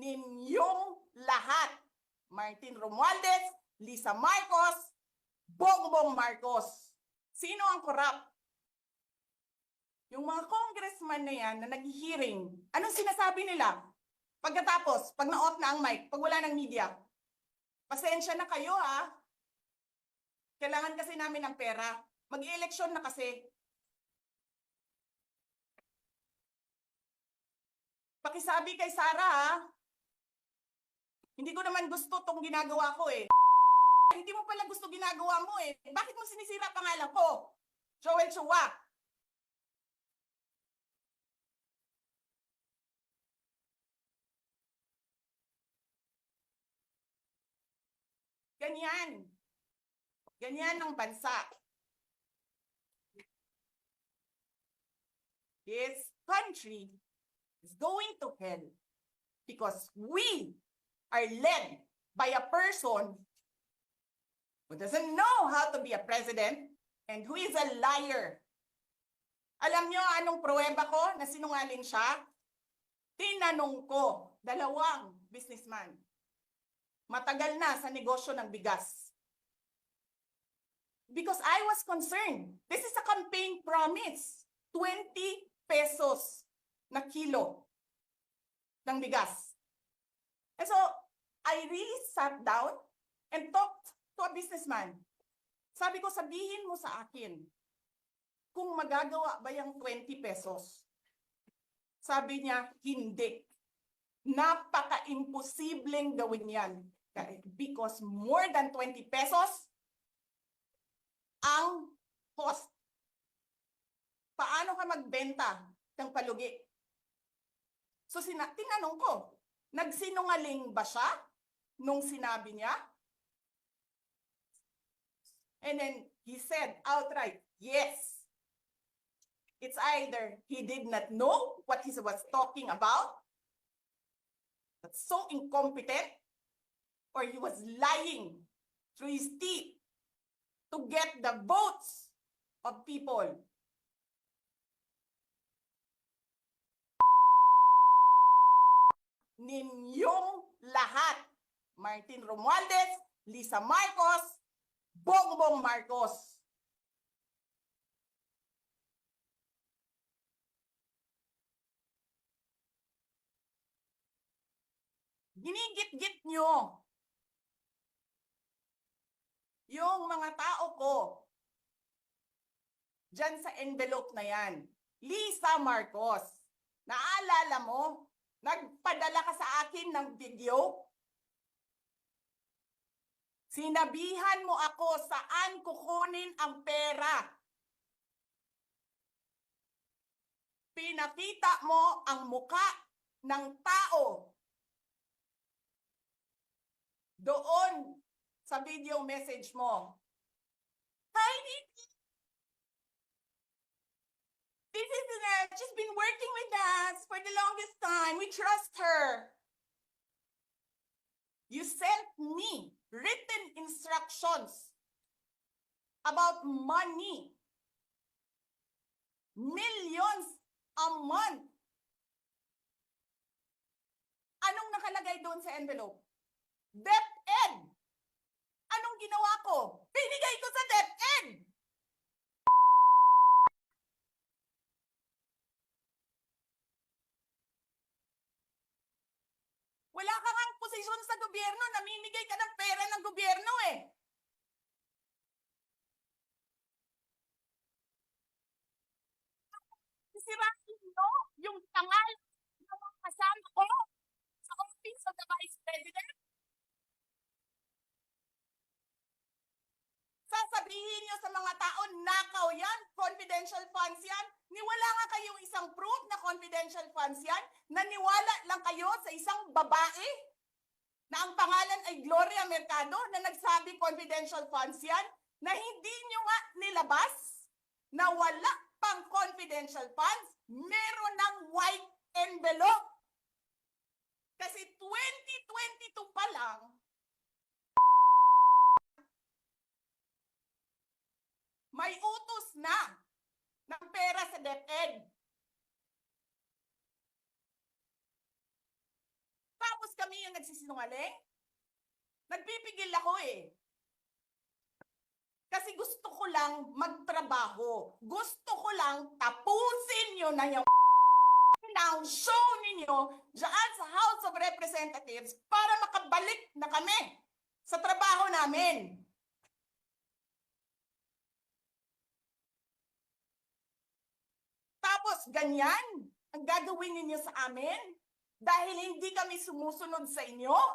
ninyong lahat. Martin Romualdez, Lisa Marcos, Bongbong Marcos. Sino ang korap? Yung mga congressman na yan na nag-hearing, anong sinasabi nila? Pagkatapos, pag na-off na ang mic, pag wala ng media, pasensya na kayo ha. Kailangan kasi namin ng pera. Mag-eleksyon na kasi. Pakisabi kay Sara ha. Hindi ko naman gusto tong ginagawa ko eh. Hindi mo pala gusto ginagawa mo eh. Bakit mo sinisira pangalan ko? Joel Chua. Ganyan. Ganyan ang bansa. This country is going to hell because we are led by a person who doesn't know how to be a president and who is a liar. Alam nyo anong pruweba ko na sinungaling siya? Tinanong ko, dalawang businessman. Matagal na sa negosyo ng bigas. Because I was concerned. This is a campaign promise. 20 pesos na kilo ng bigas. And so, I really sat down and talked to a businessman. Sabi ko, sabihin mo sa akin, kung magagawa ba yung 20 pesos? Sabi niya, hindi. Napaka-imposibleng gawin yan. Because more than 20 pesos ang cost. Paano ka magbenta ng palugi? So, sina- tinanong ko, nagsinungaling ba siya nung sinabi niya? And then he said outright, yes. It's either he did not know what he was talking about, that's so incompetent, or he was lying through his teeth to get the votes of people. Ninyong lahat. Martin Romualdez, Lisa Marcos, Bongbong Marcos. Ginigit-git nyo yung mga tao ko dyan sa envelope na yan. Lisa Marcos, naalala mo, nagpadala ka sa akin ng video Sinabihan mo ako saan kukunin ang pera. Pinakita mo ang muka ng tao. Doon sa video message mo. Hi, Vicky. This is uh, she's been working with us for the longest time. We trust her. You sent me written instructions about money. Millions a month. Anong nakalagay doon sa envelope? Anong ginawa ko? Binigay ko sa DepEd. Wala ka ngang posisyon sa gobyerno, namimigay ka ng pera ng gobyerno eh. Sisirain mo yung tangal ng mga kasama ko sa Office of the Vice President. Sasabihin niyo sa mga tao, nakaw yan, confidential funds yan. Niwala nga kayong isang proof na confidential funds yan. Naniwala lang kayo sa isang babae na ang pangalan ay Gloria Mercado na nagsabi confidential funds yan na hindi nyo nga nilabas na wala pang confidential funds, meron ng white envelope. Kasi 2022 pa lang, na ng pera sa DepEd. Tapos kami yung nagsisinungaling? Nagpipigil ako eh. Kasi gusto ko lang magtrabaho. Gusto ko lang tapusin nyo na yung ng show ninyo dyan sa House of Representatives para makabalik na kami sa trabaho namin. Tapos ganyan ang gagawin ninyo sa amin dahil hindi kami sumusunod sa inyo?